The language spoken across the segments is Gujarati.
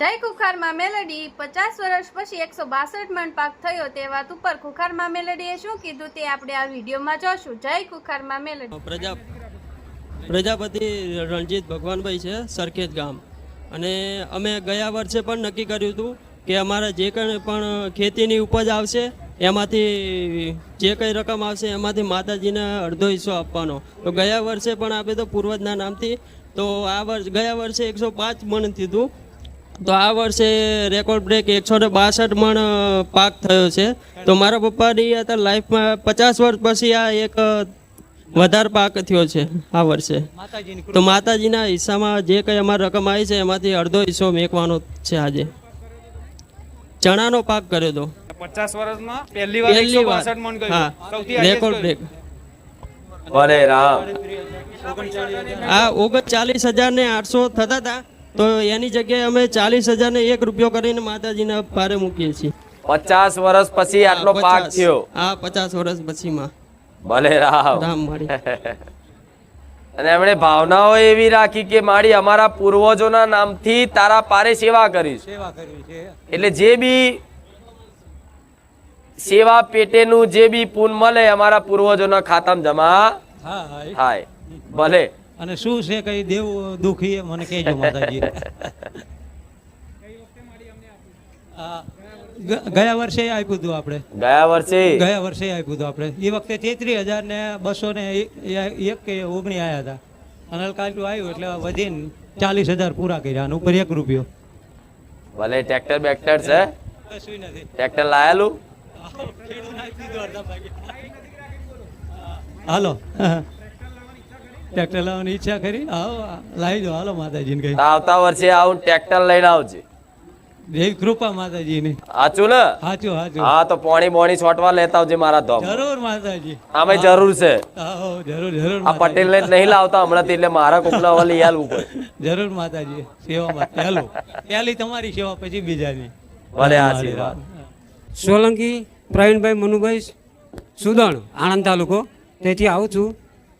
જય કુખારમાં મેલડી. પચાસ વર્ષ પછી એકસો બાસઠ મણ પાક થયો તે વાત ઉપર કુખારમાં મેલડીએ શું કીધું તે આપણે આ વિડીયોમાં જોશું. જય કુખારમાં મેલડી. પ્રજા પ્રજાપતિ રણજીત ભગવાનભાઈ છે સરખેજ ગામ. અને અમે ગયા વર્ષે પણ નક્કી કર્યું હતું કે અમારા જે કંઈ પણ ખેતીની ઉપજ આવશે, એમાંથી જે કંઈ રકમ આવશે, એમાંથી માતાજીને અડધો હિસ્સો આપવાનો. તો ગયા વર્ષે પણ આપે તો પૂર્વજના નામથી તો આ વર્ષ ગયા વર્ષે એકસો પાંચ મણ થયું તો આ વર્ષે રેકોર્ડ બ્રેક એકસો ને બાસઠ મણ પાક થયો છે. તો મારા પપ્પાની અત્યારે લાઈફમાં પચાસ વર્ષ પછી આ એક વધારે પાક થયો છે આ વર્ષે. તો માતાજીના હિસ્સામાં જે કંઈ અમારી રકમ આવી છે એમાંથી અડધો હિસ્સો મેકવાનો છે આજે. ચણાનો પાક કર્યો હતો પચાસ વર્ષમાં પહેલી વાર પહેલી વાર. હા. રેકોર્ડ બ્રેક ભલે રામ. આ ઓગણચાલીસ હજાર ને આઠસો થતા હતા. તો એની જગ્યાએ અમે ચાલીસ હજાર ને એક રૂપિયો કરીને માતાજીના ભારે મૂકીએ છીએ. પચાસ વર્ષ પછી આટલો પાક થયો. હા પચાસ વર્ષ પછીમાં ભલે રામ. રામ માળી અને એમણે ભાવનાઓ એવી રાખી કે મારી અમારા પૂર્વજોના નામથી તારા પારે સેવા કરીશ. એટલે જે બી સેવા પેટેનું જે બી પૂન મળે અમારા પૂર્વજોના ખાતામાં જમા થાય. ભલે. અને શું છે કઈ દેવું દુખી એ મને કહેજો માતાજી. ગયા વર્ષે આપ્યું હતું આપણે. ગયા વર્ષે? ગયા વર્ષે આપ્યું હતું આપણે. એ વખતે તેત્રીસ હજાર ને બસો ને એક- કે ઓગણી આવ્યા હતા. અને કાલનું આવ્યું એટલે વધીને ચાલીસ હજાર પૂરા કર્યા અને ઉપર એક રૂપિયો. ભલે ટ્રેક્ટર બેક્ટર છે. કશું નથી. ટ્રેક્ટર લાયેલું? હાલો. ટ્રેક્ટર લાવવાની ઈચ્છા કરી? આવો લાવી દો. હાલો માતાજીને તો આવતા વર્ષે આવું ટ્રેક્ટર લઈને આવજે. દેવી કૃપા માતાજીની. સાચું ને? સાચું સાચું હા તો પોણી બોણી છોટવા લેતા આવજે મારા ધોમ. જરૂર માતાજી. આમે જરૂર છે. જરૂર જરૂર આ પટેલ ને નહીં લાવતા હમણાં એટલે મારા કોકના વાલી આલવું પડે જરૂર માતાજી સેવામાં. પહેલું પહેલી તમારી સેવા પછી બીજાની. ભલે આશીર્વાદ. સોલંકી પ્રવીણભાઈ મનુભાઈ સુદણ આણંદ તાલુકો. તેથી આવું છું.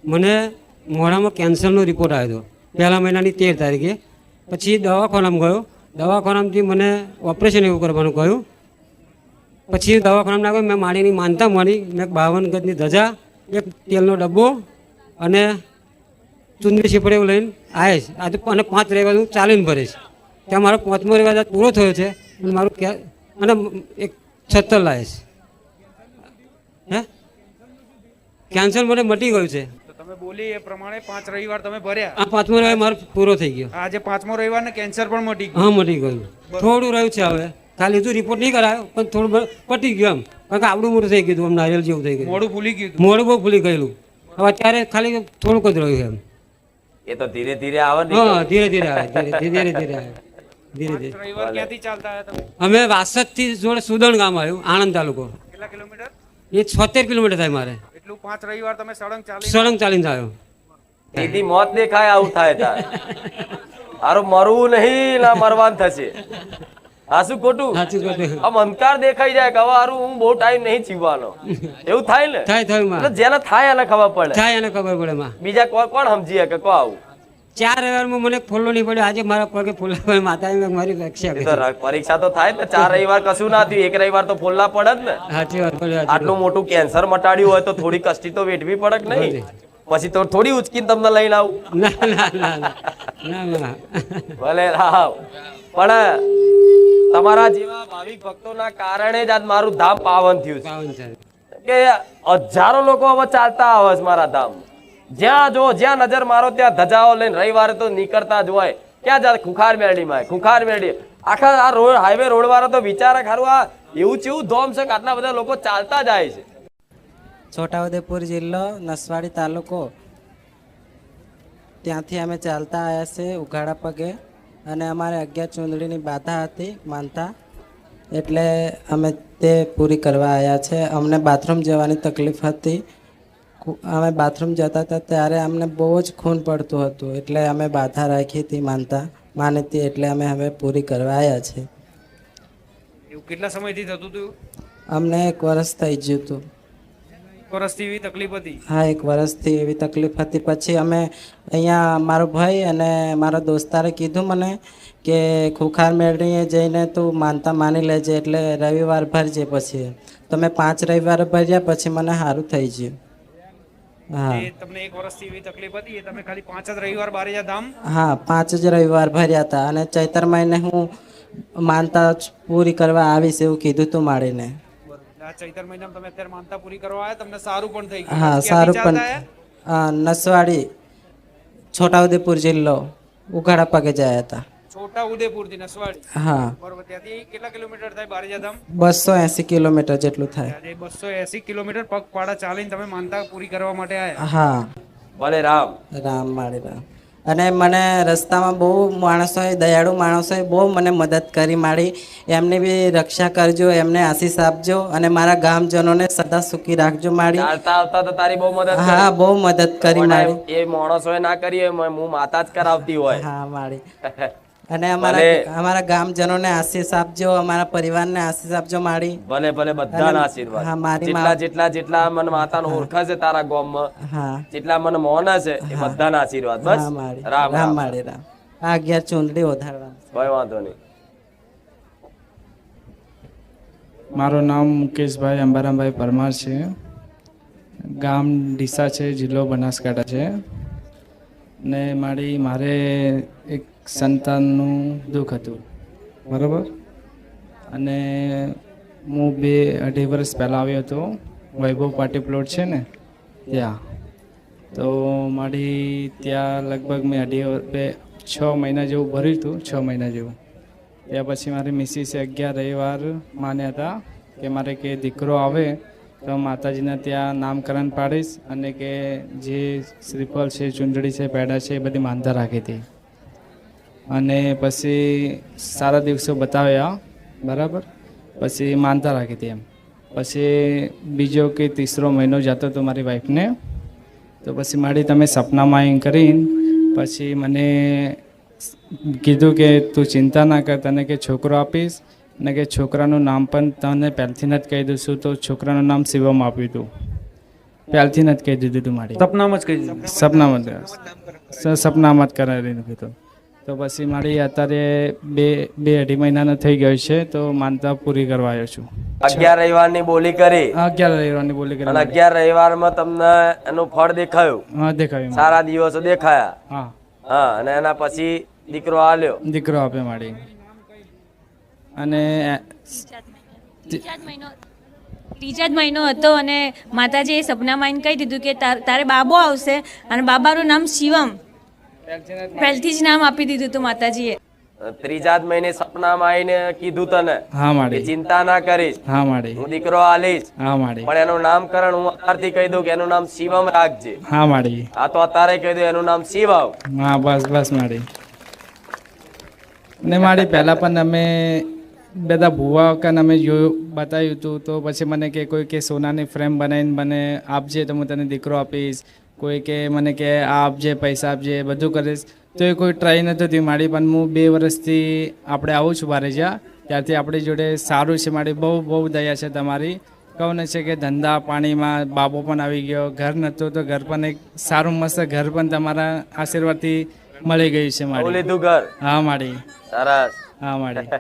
મને મોઢામાં કેન્સરનો રિપોર્ટ આવ્યો હતો. પહેલા મહિનાની તેર તારીખે. પછી દવાખાનામાં ગયો. દવાખાનામાંથી મને ઓપરેશન એવું કરવાનું કહ્યું. પછી દવાખાનામાં ગયો. મેં માળીની માનતા મળી મેં બાવન ગજની ધજા, એક તેલનો ડબ્બો અને ચુંદડી છીપડે એવું લઈને આવીશ. આજે અને પાંચ રવિવાર હું ચાલીને ભરીશ ત્યાં મારો પાંચમો રવિવાર આજ પૂરો થયો છે. અને મારું કે અને એક છત્તર લાવીશ. હે? કેન્સર મને મટી ગયું છે. તો તમે બોલી એ પ્રમાણે પાંચ રવિવાર તમે ભર્યા. આ પાંચમો રવિવાર મારો પૂરો થઈ ગયો. આજે પાંચમો રવિવાર ને કેન્સર પણ મટી ગયું. હા મટી ગયું. થોડું રહ્યું છે હવે. ખાલી હજુ રિપોર્ટ નહીં કરાયો પણ થોડું પટી ગયું એમ. કારણ કે આવડું મોટું થઈ ગયું આમ નારિયેલ જેવું થઈ ગયું મોડું ભૂલી ગયું મોડું બહુ ભૂલી ગયેલું. હવે અત્યારે ખાલી થોડુંક જ રહ્યું એમ. એ તો ધીરે ધીરે આવે ને. હા ધીરે ધીરે આવે ધીરે ધીરે ધીરે આવે. ધીરે ધીરે. રવિવાર ક્યાંથી ચાલતા આવ્યા તમે? અમે વાસદથી જોડે સુદણ ગામ આવ્યું આણંદ તાલુકો. કેટલા કિલોમીટર? એ છોતેર કિલોમીટર થાય મારે. પાંચ રવિવાર તમે સળંગ ચાલી સળંગ ચાલીને થયો દીદી મોત દેખાય આવું થાય તાર? હારું મરવું નહીં ના મરવાન થશે. હા શું ખોટું? સાચું કહ્યું. આમ અંધકાર દેખાઈ જાય કે હવે હારું હું બહુ ટાઈમ નહીં જીવવાનો. એવું થાય ને? થાય થાય જેને થાય એને ખબર પડે. થાય એને ખબર પડે બીજા કોઈ કોણ સમજી શકે? કો આવું? ચાર રવિવારમાં મને ફોલ્લો નહીં પડ્યો. આજે મારા પગે ફોલ્લા માતા મારી ર- પરીક્ષા તો થાય ને. ચાર રવિવાર કશું ના થયું. એક રવિવાર તો ફોલ્લા પડે ને. સાચી વાત આટલું મોટું કેન્સર મટાડ્યું હોય તો થોડી કષ્ટી તો વેઠવી પડે નહીં? પછી તો થોડી ઉચકીને તમને લઈને આવું. ના ના ના ભલે રાવ પણ તમારા જેવા ભાવિક ભક્તોના કારણે જ આજ મારું ધામ પાવન થયું છે. કે હજારો લોકો હવે ચાલતા આવે છે મારા ધામ જ્યાં જો જ્યાં નજર મારો, ત્યાં ધજાઓ લઈને રવિવારે તો નીકળતા જ હોય. ક્યાં જાય ખુખાર મેળીમાં ખુખાર મેળી આખા આ રોડ હાઈવે રોડ વાળા તો વિચારે ખરું, આ એવું ચેવું ધોમ છે કે આટલા બધા લોકો ચાલતા જાય છે. છોટાઉદેપુર જિલ્લો, નસવાડી તાલુકો. ત્યાંથી અમે ચાલતા આવ્યા છે ઉઘાડા પગે અને અમારે અગિયાર ચૂંદડીની બાધા હતી માનતા. એટલે અમે તે પૂરી કરવા આવ્યા છે. અમને બાથરૂમ જવાની તકલીફ હતી. અમે બાથરૂમ જતા હતા ત્યારે અમને બહુ જ ખૂન પડતું હતું. એટલે અમે બાધા રાખી હતી માનતા. માની હતી એટલે અમે હવે પૂરી કરવા આવ્યા છે એવું કેટલા સમયથી થતું હતું અમને એક વર્ષ થઈ ગયું હતું. વર્ષથી એવી તકલીફ હતી? હા એક વર્ષથી એવી તકલીફ હતી. પછી અમે અહીંયા મારો ભાઈ અને મારા દોસ્તારે કીધું મને કે ખુખાર મેળવીએ જઈને તું માનતા માની લેજે એટલે રવિવાર ભરજે પછી. તો મેં પાંચ રવિવાર ભર્યા પછી મને સારું થઈ ગયું. હા. તમને એક વર્ષથી એવી તકલીફ હતી એ તમે ખાલી પાંચ જ રવિવાર બારેજા ધામ? હા પાંચ જ રવિવાર ભર્યા હતા અને ચૈતર મહિને હું માનતા પૂરી કરવા આવીશ એવું કીધું તું માળીને ચૈતર મહિનામાં તમે અત્યારે માનતા પૂરી કરવા આવ્યા તમને સારું પણ થઈ ગયું. હા સારું પણ નસવાડી છોટાઉદેપુર જિલ્લો ઉઘાડા પગે જયા હતા. છોટા ઉદેપુરથી નસવાડી. હા. બરોબર ત્યાંથી કેટલા કિલોમીટર થાય બારેજા ધામ બસો એંસી કિલોમીટર જેટલું થાય. બસો એસી કિલોમીટર પગપાળા ચાલીને તમે માનતા પૂરી કરવા માટે આવ્યા હા. ભલે રામ. રામ માળી રામ. અને મને રસ્તામાં બહુ માણસોએ દયાળુ માણસોએ બહુ મને મદદ કરી મારી એમની બી રક્ષા કરજો એમને આશીષ આપજો અને મારા ગામજનોને સદા સુખી રાખજો મારી. ચાલતા આવતા તો તારી બહુ મદદ હા બહુ મદદ કરી મારી. એ માણસોએ ના કરી હોય હું માતા જ કરાવતી હોય. હા માળી અને અમારા. અમારા ગામજનોને આશીષ આપજો અમારા પરિવારને આશીષ આપજો માળી ભલે ભલે બધાના આશીર્વાદ. હા, મારી જેટલા જેટલા જેટલા મન માતાનો ઓળખા છે તારા ગામમાં હા. જેટલા મને મોને છે એ બધાના આશીર્વાદ બસ? રામ રામ. મારે રામ. આ અગિયાર ચૂંદડી વધારવા કોઈ વાંધો નહીં. મારું નામ મુકેશભાઈ અંબારામભાઈ પરમાર છે. ગામ ડીસા છે જિલ્લો બનાસકાંઠા છે. ને મારી મારે એક સંતાનનું દુઃખ હતું. બરાબર? અને હું બે અઢી વર્ષ પહેલાં આવ્યો હતો. વૈભવ પાર્ટી પ્લોટ છે ને ત્યાં. તો મારી ત્યાં લગભગ મેં અઢી બે છ મહિના જેવું ભર્યું હતું છ મહિના જેવું. ત્યાં પછી મારી મિસિસે અગિયાર રવિવાર માન્યા હતા કે મારે કે દીકરો આવે તો માતાજીના ત્યાં નામકરણ પાડીશ અને કે જે શ્રીફળ છે ચૂંદડી છે પેડા છે એ બધી માનતા રાખી હતી. અને પછી સારા દિવસો બતાવ્યા બરાબર? પછી માનતા રાખી હતી એમ. પછી બીજો કે તીસરો મહિનો જતો હતો મારી વાઈફને તો પછી મારી તમે સપનામાં એમ કરીને પછી મને કીધું કે તું ચિંતા ના કર તને કે છોકરો આપીશ ને કે છોકરાનું નામ પણ તને પહેલથી જ કહી દઉં છું તો છોકરાનું નામ શિવમ આપ્યું હતું પહેલથી જ કહી દીધું હતું મારી. સપનામાં જ કહી દીધું. સપનામાં જ સપનામાં જ કરાવી કીધું તો પછી મારી અત્યારે બે બે અઢી મહિનાનો થઈ ગયો છે તો માનતા પૂરી કરવા આવ્યો છું. અગિયાર રવિવારની બોલી કરી. અગિયાર રવિવારની બોલી કરી અને અગિયાર રવિવારમાં તમને એનું ફળ દેખાયું. હા દેખાયું સારા દિવસો દેખાયા. હા. હા અને એના પછી દીકરો આલ્યો. દીકરો આપે મારી. અને ત્રીજા જ મહિનો હતો અને માતાજીએ સપનામાં કહી દીધું કે તાર- તારે બાબો આવશે અને બાબાનું નામ શિવમ. પહેલથી જ નામ આપી દીધું હતું માતાજીએ. ત્રીજા જ મહિને સપનામાં આવીને કીધું તને હા માડી. ચિંતા ના કરીશ. હા માડી. હું દીકરો આલીશ. હા માડી. પણ એનું નામકરણ હું અત્યારથી કહી દઉં કે એનું નામ શિવમ રાખજે. હા માડી. આ તો અત્યારે કહી દઉં એનું નામ શિવમ. હા બસ બસ માડી. ને માડી પહેલાં પણ અમે બધા ભૂવા વખત અમે જોયું બતાવ્યું હતું તો પછી મને કે કોઈ કે સોનાની ફ્રેમ બનાવીને મને આપજે તો હું તને દીકરો આપીશ. કોઈ કે મને કે આ આપજે પૈસા આપજે બધું કરીશ. તો એ કોઈ ટ્રાય નથી થયું મારી પણ હું બે વર્ષથી આપણે આવું છું બારે જ્યાં. ત્યારથી આપણી જોડે સારું છે મારી બહુ બહુ દયા છે તમારી. કહું ને છે કે ધંધા પાણીમાં બાબો પણ આવી ગયો ઘર નહોતું તો ઘર પણ એક સારું મસ્ત ઘર પણ તમારા આશીર્વાદથી મળી ગયું છે મારી. લીધું ઘર. હા માડી સરસ. હા મારી.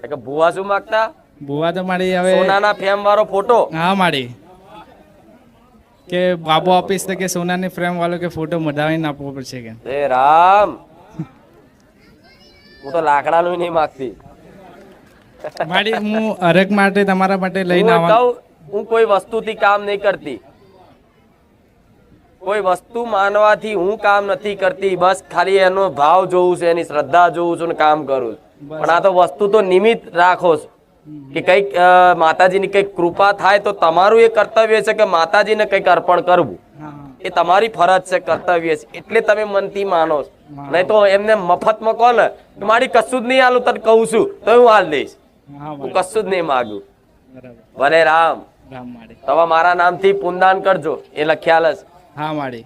ભુવા ભૂવા શું માગતા? બુવા તો મારી હવે સોનાના ફેમ વાળો ફોટો. હા માડી કે બાબો આપીશ તો કે સોનાની ફ્રેમ વાળો કે ફોટો મઢાવીને આપવો પડશે કે? એ રામ. હું તો લાકડાનું નહીં માગતી. મારી હું હરેક માટે તમારા માટે લઈને હું હું કોઈ વસ્તુથી કામ નહીં કરતી. કોઈ વસ્તુ માનવાથી હું કામ નથી કરતી બસ ખાલી એનો ભાવ જોઉં છે એની શ્રદ્ધા જોઉં છું ને કામ કરું છું. પણ આ તો વસ્તુ તો નિમિત્ત રાખો છો. કે કંઈક માતાજીની કંઈક કૃપા થાય તો તમારું એ કર્તવ્ય છે કે માતાજીને કંઈક અર્પણ કરવું. એ તમારી ફરજ છે કર્તવ્ય છે. એટલે તમે મનથી માનો છો. નહીં તો એમને મફતમાં કહો ને કે મારી કશું જ નહીં આલું તને કહું છું તો હું હાલ દઈશ. હું કશું જ નહીં માગું. ભલે રામ. તમે મારા નામથી પુનદાન કરજો. એ લખ્યાલ જ. હા માડી